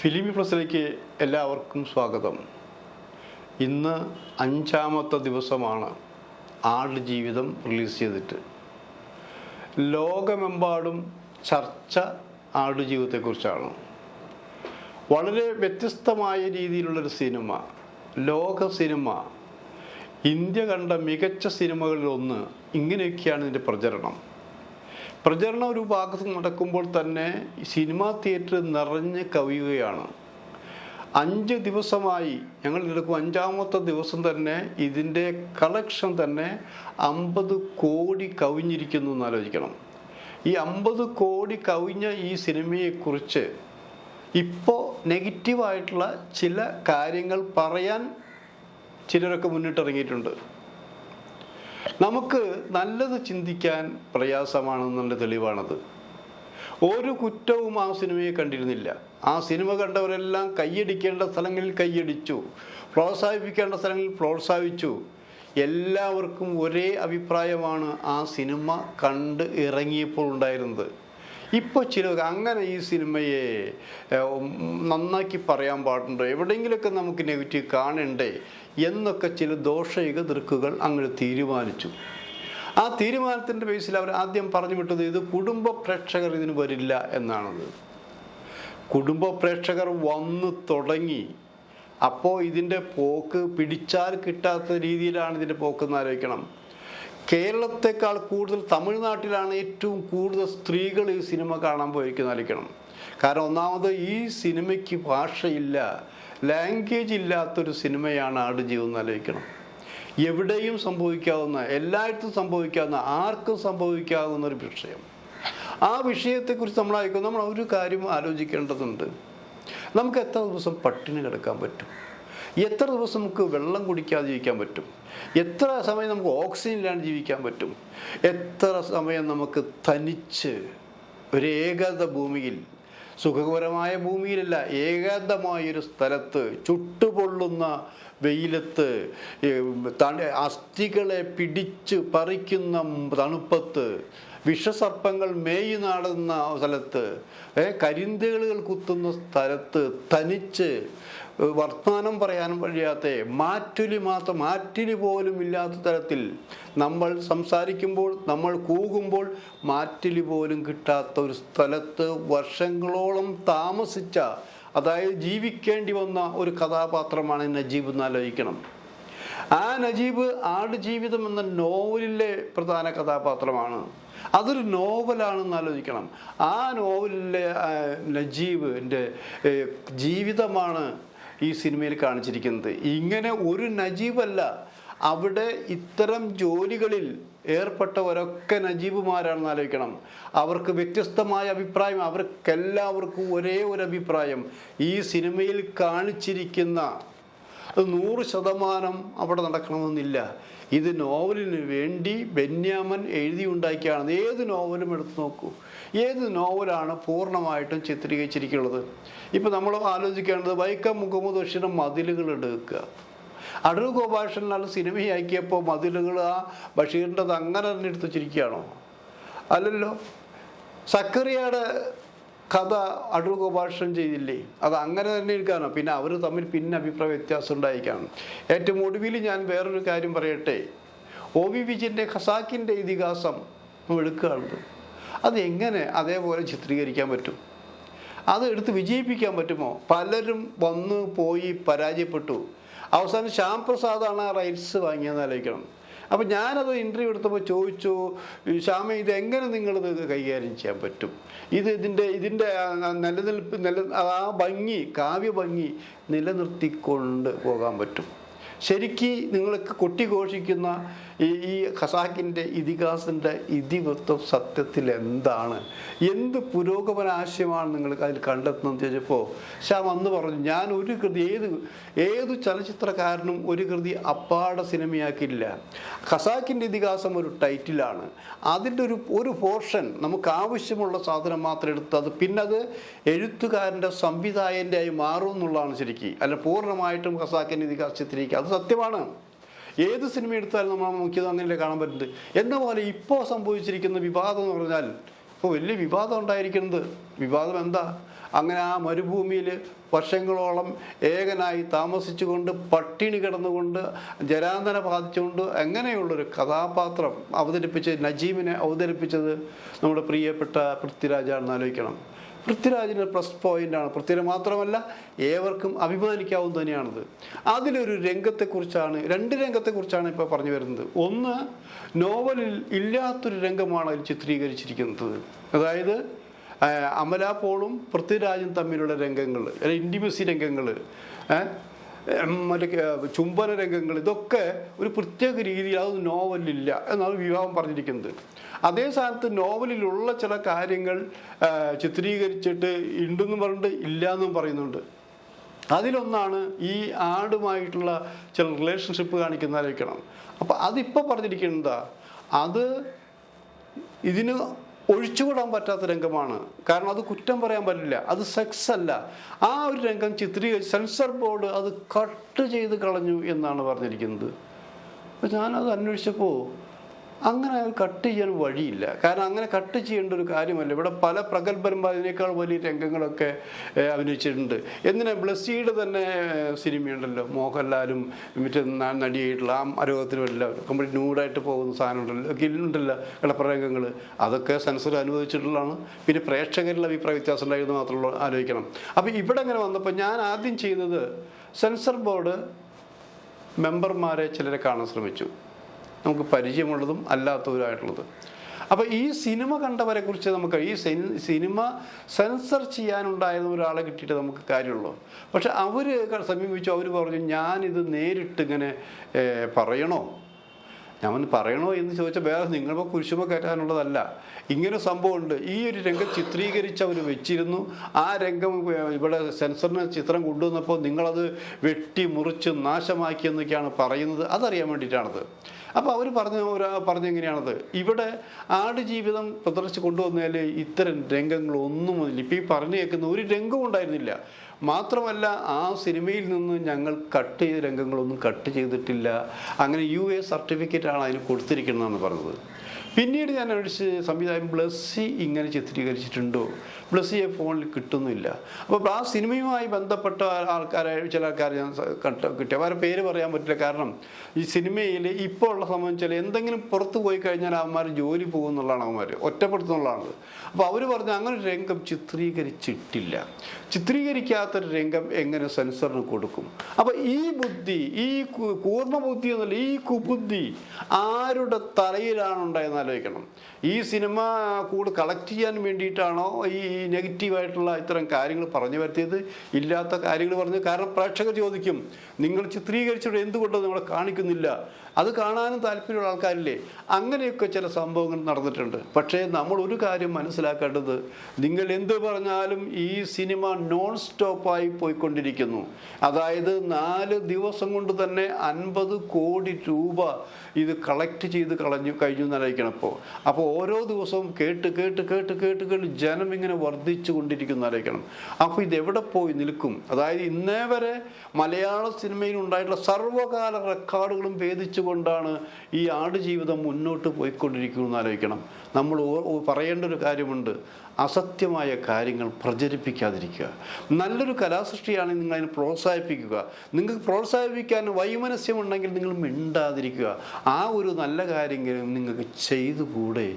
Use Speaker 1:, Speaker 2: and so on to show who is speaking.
Speaker 1: ഫിലിമി പ്ലസിലേക്ക് എല്ലാവർക്കും സ്വാഗതം. ഇന്ന് അഞ്ചാമത്തെ ദിവസമാണ് ആട് ജീവിതം റിലീസ് ചെയ്തിട്ട്. ലോകമെമ്പാടും ചർച്ച ആട് ജീവിതത്തെക്കുറിച്ചാണ്. വളരെ വ്യത്യസ്തമായ രീതിയിലുള്ളൊരു സിനിമ ലോക സിനിമ. ഇന്ത്യ കണ്ട മികച്ച സിനിമകളിലൊന്ന് ഇങ്ങനെയൊക്കെയാണ് ഇതിന്റെ പ്രചരണം. പ്രചരണം ഒരു ഭാഗത്ത് നടക്കുമ്പോൾ തന്നെ സിനിമാ തിയേറ്റർ നിറഞ്ഞ് കവിയുകയാണ്. അഞ്ച് ദിവസമായി ഞങ്ങൾ എടുക്കും അഞ്ചാമത്തെ ദിവസം തന്നെ ഇതിന്റെ കളക്ഷൻ തന്നെ അമ്പത് കോടി കവിഞ്ഞിരിക്കുന്നു എന്ന് ആലോചിക്കണം. ഈ അമ്പത് കോടി കവിഞ്ഞ ഈ സിനിമയെക്കുറിച്ച് ഇപ്പോൾ നെഗറ്റീവായിട്ടുള്ള ചില കാര്യങ്ങൾ പറയാൻ ചിലരൊക്കെ മുന്നിട്ടിറങ്ങിയിട്ടുണ്ട്. നമുക്ക് നല്ലത് ചിന്തിക്കാൻ പ്രയാസമാണെന്നുള്ള തെളിവാണത്. ഒരു കുറ്റവും ആ സിനിമയെ കണ്ടിരുന്നില്ല. ആ സിനിമ കണ്ടവരെല്ലാം കൈയടിക്കേണ്ട സ്ഥലങ്ങളിൽ കൈയടിച്ചു പ്രോത്സാഹിപ്പിക്കേണ്ട സ്ഥലങ്ങളിൽ പ്രോത്സാഹിപ്പിച്ചു. എല്ലാവർക്കും ഒരേ അഭിപ്രായമാണ് ആ സിനിമ കണ്ട് ഇറങ്ങിയപ്പോൾ ഉണ്ടായിരുന്നത്. ഇപ്പോൾ ചില അങ്ങനെ ഈ സിനിമയെ നന്നാക്കി പറയാൻ പാടുണ്ടോ? എവിടെയെങ്കിലുമൊക്കെ നമുക്ക് നെഗറ്റീവ് കാണണ്ടേ? എന്നൊക്കെ ചില ദോഷയുക ദൃക്കുകൾ അങ്ങനെ തീരുമാനിച്ചു. ആ തീരുമാനത്തിന്റെ ബേസിൽ അവർ ആദ്യം പറഞ്ഞു വിട്ടത് ഇത് കുടുംബ പ്രേക്ഷകർ ഇതിന് വരില്ല എന്നാണത്. കുടുംബ പ്രേക്ഷകർ വന്നു തുടങ്ങി. അപ്പോൾ ഇതിന്റെ പോക്ക് പിടിച്ചാൽ കിട്ടാത്ത രീതിയിലാണ് ഇതിന്റെ പോക്കെന്ന് ആലോചിക്കണം. കേരളത്തെക്കാൾ കൂടുതൽ തമിഴ്നാട്ടിലാണ് ഏറ്റവും കൂടുതൽ സ്ത്രീകൾ ഈ സിനിമ കാണാൻ പോയിരിക്കുന്ന നൽകണം കാരണം ഒന്നാമത് ഈ സിനിമയ്ക്ക് ഭാഷയില്ല ലാംഗ്വേജ് ഇല്ലാത്തൊരു സിനിമയാണ് ആടുജീവൻ എന്ന് ആലോചിക്കണം. എവിടെയും സംഭവിക്കാവുന്ന എല്ലായിടത്തും സംഭവിക്കാവുന്ന ആർക്കും സംഭവിക്കാവുന്ന ഒരു വിഷയം. ആ വിഷയത്തെക്കുറിച്ച് നമ്മൾ നമ്മൾ ഒരു കാര്യം ആലോചിക്കേണ്ടതുണ്ട്. നമുക്ക് എത്ര ദിവസം പട്ടിണി കിടക്കാൻ പറ്റും? എത്ര ദിവസം നമുക്ക് വെള്ളം കുടിക്കാതെ ജീവിക്കാൻ പറ്റും? എത്ര സമയം നമുക്ക് ഓക്സിജൻ ഇല്ലാണ്ട് ജീവിക്കാൻ പറ്റും? എത്ര സമയം നമുക്ക് തനിച്ച് ഒരു ഏകാന്ത ഭൂമിയിൽ സുഖകരമായ ഭൂമിയിലല്ല ഏകാന്തമായൊരു സ്ഥലത്ത് ചുട്ടുപൊള്ളുന്ന വെയിലത്ത് അസ്ഥികളെ പിടിച്ച് പറിക്കുന്ന തണുപ്പത്ത് വിഷസർപ്പങ്ങൾ മേയി നാടുന്ന സ്ഥലത്ത് കരിന്തേളുകൾ കുത്തുന്ന സ്ഥലത്ത് തനിച്ച് വർത്തമാനം പറയാനും കഴിയാത്ത മാറ്റുലി മാത്രം മാറ്റുലി പോലും ഇല്ലാത്ത തരത്തിൽ നമ്മൾ സംസാരിക്കുമ്പോൾ നമ്മൾ കൂകുമ്പോൾ മാറ്റുലി പോലും കിട്ടാത്ത ഒരു സ്ഥലത്ത് വർഷങ്ങളോളം താമസിച്ച അതായത് ജീവിക്കേണ്ടി വന്ന ഒരു കഥാപാത്രമാണ് നജീബ് എന്ന് ആലോചിക്കണം. ആ നജീബ് ആടുജീവിതം എന്ന നോവലിലെ പ്രധാന കഥാപാത്രമാണ്. അതൊരു നോവലാണെന്ന് ആലോചിക്കണം. ആ നോവലിലെ നജീബിന്റെ ജീവിതമാണ് ഈ സിനിമയിൽ കാണിച്ചിരിക്കുന്നത്. ഇങ്ങനെ ഒരു നജീബല്ല. അവിടെ ഇത്തരം ജോലികളിൽ ഏർപ്പെട്ടവരൊക്കെ നജീബുമാരാണെന്ന് ആലോചിക്കണം. അവർക്ക് വ്യത്യസ്തമായ അഭിപ്രായം അവർക്കെല്ലാവർക്കും ഒരേ ഒരു അഭിപ്രായം. ഈ സിനിമയിൽ കാണിച്ചിരിക്കുന്ന അത് നൂറ് ശതമാനം അവിടെ നടക്കണമെന്നില്ല. ഇത് നോവലിന് വേണ്ടി ബെന്യാമൻ എഴുതിയുണ്ടാക്കിയാണ് ഏത് നോവലും എടുത്തു നോക്കൂ. ഏത് നോവലാണ് പൂർണമായിട്ടും ചിത്രീകരിച്ചിരിക്കുന്നത്? ഇപ്പം നമ്മൾ ആലോചിക്കേണ്ടത് വൈക്കം മുഹമ്മദ് ബഷീറിന്റെ മതിലുകൾ എടുക്കുക. അടൂർ ഗോപാലകൃഷ്ണൻ സിനിമയാക്കിയപ്പോൾ മതിലുകൾ ആ ബഷീറിന്റെ അങ്ങനെ തന്നെ എടുത്ത് വെച്ചിരിക്കുകയാണോ? അല്ലല്ലോ. സക്കറിയയുടെ കഥ അടൂർ ഗോപാലകൃഷ്ണൻ ചെയ്തില്ലേ? അത് അങ്ങനെ തന്നെ എടുക്കാനോ പിന്നെ അവർ തമ്മിൽ പിന്നെ അഭിപ്രായ വ്യത്യാസം ഉണ്ടായിരിക്കണം ഏറ്റവും ഒടുവിൽ ഞാൻ വേറൊരു കാര്യം പറയട്ടെ. ഒ വി വിജയന്റെ ഖസാക്കിന്റെ ഇതിഹാസം എടുക്കുകയാണ്. അത് എങ്ങനെ അതേപോലെ ചിത്രീകരിക്കാൻ പറ്റും? അത് എടുത്ത് വിജയിപ്പിക്കാൻ പറ്റുമോ? പലരും വന്ന് പോയി പരാജയപ്പെട്ടു. അവസാനം ശ്യാം പ്രസാദാണ് ആ റൈറ്റ്സ് വാങ്ങിയെന്ന് ആലോചിക്കണം. അപ്പം ഞാനത് ഇന്റർവ്യൂ എടുത്തപ്പോൾ ചോദിച്ചു ശ്യാമ ഇത് എങ്ങനെ നിങ്ങളിത് കൈകാര്യം ചെയ്യാൻ പറ്റും? ഇത് ഇതിന്റെ ഇതിന്റെ നിലനിൽപ്പ് നില ആ ഭംഗി കാവ്യ ഭംഗി നിലനിർത്തിക്കൊണ്ട് പോകാൻ പറ്റും. ശരിക്ക് നിങ്ങൾക്ക് കൊട്ടിഘോഷിക്കുന്ന ഈ ഈ ഖസാക്കിന്റെ ഇതിഹാസിന്റെ ഇതിവൃത്തം സത്യത്തിൽ എന്താണ്? എന്ത് പുരോഗമന ആശയമാണ് നിങ്ങൾ അതിൽ കണ്ടെത്തുന്നത് ചോദിച്ചപ്പോൾ ശ്യാം അന്ന് പറഞ്ഞു ഞാൻ ഒരു കൃതി ഏത് ഏത് ചലച്ചിത്രകാരനും ഒരു കൃതി അപ്പാടെ സിനിമയാക്കില്ല ഖസാക്കിന്റെ ഇതിഹാസം ഒരു ടൈറ്റിലാണ്. അതിന്റെ ഒരു ഒരു പോർഷൻ നമുക്ക് ആവശ്യമുള്ള സാധനം മാത്രം എടുത്ത് അത് പിന്നെ അത് എഴുത്തുകാരന്റെ സംവിധായകന്റെ ആയി മാറും എന്നുള്ളതാണ് ശരിക്ക്. അല്ല പൂർണമായിട്ടും ഖസാക്കിന്റെ ഇതിഹാസത്തിലേക്ക് ചിത്രീകരിക്കുക അത് സത്യമാണ്. ഏത് സിനിമ എടുത്താലും നമ്മൾ നോക്കിയത് അങ്ങനെയല്ലേ കാണാൻ പറ്റുന്നത്? എന്ന പോലെ ഇപ്പോൾ സംഭവിച്ചിരിക്കുന്ന വിവാദം എന്ന് പറഞ്ഞാൽ ഇപ്പോൾ വലിയ വിവാദം ഉണ്ടായിരിക്കുന്നത്. വിവാദം എന്താ? അങ്ങനെ ആ മരുഭൂമിയിൽ വർഷങ്ങളോളം ഏകനായി താമസിച്ചുകൊണ്ട് പട്ടിണി കിടന്നുകൊണ്ട് ജരാന്തന ബാധിച്ചുകൊണ്ട് എങ്ങനെയുള്ളൊരു കഥാപാത്രം അവതരിപ്പിച്ച് നജീമിനെ അവതരിപ്പിച്ചത് നമ്മുടെ പ്രിയപ്പെട്ട പൃഥ്വിരാജാണെന്ന് ആലോചിക്കണം. പൃഥ്വിരാജിന് പ്ലസ് പോയിന്റാണ്. പൃഥ്വിരാജ് മാത്രമല്ല ഏവർക്കും അഭിമാനിക്കാവുന്ന തന്നെയാണത്. അതിലൊരു രംഗത്തെക്കുറിച്ചാണ് രണ്ട് രംഗത്തെക്കുറിച്ചാണ് ഇപ്പോൾ പറഞ്ഞു വരുന്നത്. ഒന്ന് നോവലിൽ ഇല്ലാത്തൊരു രംഗമാണ് അതിൽ ചിത്രീകരിച്ചിരിക്കുന്നത്. അതായത് അമല പോളും പൃഥ്വിരാജും തമ്മിലുള്ള രംഗങ്ങൾ അല്ലെങ്കിൽ ഇന്റിമസി രംഗങ്ങൾ മറ്റേ ചുംബന രംഗങ്ങൾ ഇതൊക്കെ ഒരു പ്രത്യേക രീതിയിൽ അത് നോവലിലില്ല എന്നാണ് വിവാഹം പറഞ്ഞിരിക്കുന്നത്. അതേ സ്ഥാനത്ത് നോവലിലുള്ള ചില കാര്യങ്ങൾ ചിത്രീകരിച്ചിട്ട് ഉണ്ടെന്നും പറഞ്ഞിട്ട് ഇല്ല എന്നും പറയുന്നുണ്ട്. അതിലൊന്നാണ് ഈ ആടുമായിട്ടുള്ള ചില റിലേഷൻഷിപ്പ് കാണിക്കുന്നതായിരിക്കണം. അപ്പം അതിപ്പോൾ പറഞ്ഞിരിക്കുന്നതാ അത് ഇതിന് ഒഴിച്ചുകൂടാൻ പറ്റാത്ത രംഗമാണ്. കാരണം അത് കുറ്റം പറയാൻ പറ്റില്ല. അത് സെക്സ് അല്ല. ആ ഒരു രംഗം ചിത്രീകരിച്ച് സെൻസർ ബോർഡ് അത് കട്ട് ചെയ്ത് കളഞ്ഞു എന്നാണ് പറഞ്ഞിരിക്കുന്നത്. അപ്പോൾ ഞാനത് അന്വേഷിച്ചപ്പോൾ അങ്ങനെ അത് കട്ട് ചെയ്യാൻ വഴിയില്ല. കാരണം അങ്ങനെ കട്ട് ചെയ്യേണ്ട ഒരു കാര്യമല്ല. ഇവിടെ പല പ്രഗത്ഭന്മാർ അതിനേക്കാൾ വലിയ രംഗങ്ങളൊക്കെ അഭിനയിച്ചിട്ടുണ്ട്. എന്തിനാ ബ്ലസ്സിയുടെ തന്നെ സിനിമയുണ്ടല്ലോ മോഹൻലാലും മറ്റേ നടിയായിട്ടുള്ള ആ അരോഗത്തിന് എല്ലാവരും കംപ്ലീറ്റ് ന്യൂഡായിട്ട് പോകുന്ന സാധനം ഉണ്ടല്ലോ ഒക്കെ ഉണ്ടല്ലോ കിടപ്പരംഗങ്ങൾ അതൊക്കെ സെൻസർ അനുവദിച്ചിട്ടുള്ളതാണ്. പിന്നെ പ്രേക്ഷകരിൽ അഭിപ്രായ വ്യത്യാസം ഉണ്ടായിരുന്നു മാത്രമുള്ള ആലോചിക്കണം. അപ്പോൾ ഇവിടെ അങ്ങനെ വന്നപ്പോൾ ഞാൻ ആദ്യം ചെയ്തത് സെൻസർ ബോർഡ് മെമ്പർമാരെ ചിലരെ കാണാൻ ശ്രമിച്ചു. നമുക്ക് പരിചയമുള്ളതും അല്ലാത്തവരായിട്ടുള്ളത് അപ്പോൾ ഈ സിനിമ കണ്ടവരെ കുറിച്ച് നമുക്ക് ഈ സിനിമ സെൻസർ ചെയ്യാനുണ്ടായിരുന്ന ഒരാളെ കിട്ടിയിട്ട് നമുക്ക് കാര്യമുള്ളൂ. പക്ഷെ അവർ സമീപിച്ചു അവർ പറഞ്ഞു ഞാനിത് നേരിട്ട് ഇങ്ങനെ പറയണോ? ഞാൻ പറയണോ എന്ന് ചോദിച്ചാൽ വേറെ നിങ്ങളിപ്പോൾ കുരിശുമ കയറ്റാനുള്ളതല്ല. ഇങ്ങനെ സംഭവമുണ്ട്. ഈ ഒരു രംഗം ചിത്രീകരിച്ച് അവർ വെച്ചിരുന്നു. ആ രംഗം ഇവിടെ സെൻസറിന് ചിത്രം കൊണ്ടുവന്നപ്പോൾ നിങ്ങളത് വെട്ടി മുറിച്ച് നാശമാക്കി എന്നൊക്കെയാണ് പറയുന്നത്. അതറിയാൻ വേണ്ടിയിട്ടാണത്. അപ്പോൾ അവർ പറഞ്ഞ പറഞ്ഞ പറഞ്ഞെങ്ങനെയാണത്? ഇവിടെ ആടുജീവിതം പ്രദർശിച്ച് കൊണ്ടുവന്നതിൽ ഇത്തരം രംഗങ്ങളൊന്നും ഇല്ല ഇപ്പം ഈ പറഞ്ഞു കേൾക്കുന്ന ഒരു രംഗവും ഉണ്ടായിരുന്നില്ല. മാത്രമല്ല ആ സിനിമയിൽ നിന്ന് ഞങ്ങൾ കട്ട് ചെയ്ത രംഗങ്ങളൊന്നും കട്ട് ചെയ്തിട്ടില്ല. അങ്ങനെ യു എ സർട്ടിഫിക്കറ്റാണ് അതിന് കൊടുത്തിരിക്കുന്നതെന്ന് പറഞ്ഞത്. പിന്നീട് ഞാൻ അന്വേഷിച്ച് സംവിധായകൻ ബ്ലസ്സി ഇങ്ങനെ ചിത്രീകരിച്ചിട്ടുണ്ടോ? ബ്ലസ്സിയെ ഫോണിൽ കിട്ടുന്നില്ല. അപ്പോൾ ആ സിനിമയുമായി ബന്ധപ്പെട്ട ആൾക്കാരെ ചില ആൾക്കാർ ഞാൻ കിട്ടി. അവരുടെ പേര് പറയാൻ പറ്റില്ല. കാരണം ഈ സിനിമയിൽ ഇപ്പോൾ ഉള്ള സംബന്ധിച്ചാൽ എന്തെങ്കിലും പുറത്ത് പോയി കഴിഞ്ഞാൽ അവന്മാർ ജോലി പോകുന്നുള്ളതാണ് അവന്മാർ ഒറ്റപ്പെടുത്തുന്നുള്ളതാണ് അപ്പോൾ അവർ പറഞ്ഞ അങ്ങനെ ഒരു രംഗം ചിത്രീകരിച്ചിട്ടില്ല. ചിത്രീകരിക്കാത്തൊരു രംഗം എങ്ങനെ സെൻസറിന് കൊടുക്കും? അപ്പോൾ ഈ ബുദ്ധി ഈ കൂർമ്മ ബുദ്ധി എന്നല്ല ഈ കുബുദ്ധി ആരുടെ തലയിലാണ് ഉണ്ടായെന്ന് ആലോചിക്കണം. ഈ സിനിമ കൂടെ കളക്ട് ചെയ്യാൻ വേണ്ടിയിട്ടാണോ ഈ നെഗറ്റീവായിട്ടുള്ള ഇത്തരം കാര്യങ്ങൾ പറഞ്ഞു വരുത്തിയത്? ഇല്ലാത്ത കാര്യങ്ങൾ പറഞ്ഞു. കാരണം പ്രേക്ഷകർ ചോദിക്കും നിങ്ങൾ ചിത്രീകരിച്ചിട്ട് എന്തുകൊണ്ട് നിങ്ങളെ കാണിക്കുന്നില്ല? അത് കാണാനും താല്പര്യമുള്ള ആൾക്കാരില്ലേ? അങ്ങനെയൊക്കെ ചില സംഭവങ്ങൾ നടന്നിട്ടുണ്ട്. പക്ഷേ നമ്മൾ ഒരു കാര്യം മനസ്സിലാക്കേണ്ടത് നിങ്ങൾ എന്ത് പറഞ്ഞാലും ഈ സിനിമ നോൺ സ്റ്റോപ്പായി പോയിക്കൊണ്ടിരിക്കുന്നു. അതായത് നാല് ദിവസം കൊണ്ട് തന്നെ അൻപത് കോടി രൂപ ഇത് കളക്ട് ചെയ്ത് കളഞ്ഞു കഴിഞ്ഞു എന്നായിരിക്കണം ഇപ്പോൾ അപ്പോൾ ഓരോ ദിവസവും കേട്ട് കേട്ട് കേട്ട് കേട്ട് കേട്ട് ജനം ഇങ്ങനെ വർദ്ധിച്ചു കൊണ്ടിരിക്കുന്നതായിരിക്കണം. അപ്പോൾ ഇതെവിടെ പോയി നിൽക്കും? അതായത് ഇന്നേ വരെ മലയാള സിനിമയിൽ ഉണ്ടായിട്ടുള്ള സർവകാല റെക്കോർഡുകളും ഭേദിച്ചുകൊണ്ടാണ് ഈ ആടുജീവിതം മുന്നോട്ട് പോയിക്കൊണ്ടിരിക്കുന്നു ആലോചിക്കണം നമ്മൾ പറയേണ്ട ഒരു കാര്യമുണ്ട്. അസത്യമായ കാര്യങ്ങൾ പ്രചരിപ്പിക്കാതിരിക്കുക. നല്ലൊരു കലാസൃഷ്ടിയാണെങ്കിൽ നിങ്ങൾ അതിനെ പ്രോത്സാഹിപ്പിക്കുക. നിങ്ങൾക്ക് പ്രോത്സാഹിപ്പിക്കാൻ വൈമനസ്യമുണ്ടെങ്കിൽ നിങ്ങൾ മിണ്ടാതിരിക്കുക. ആ ഒരു നല്ല കാര്യങ്ങൾ നിങ്ങൾക്ക് ചെയ്തുകൂടെ?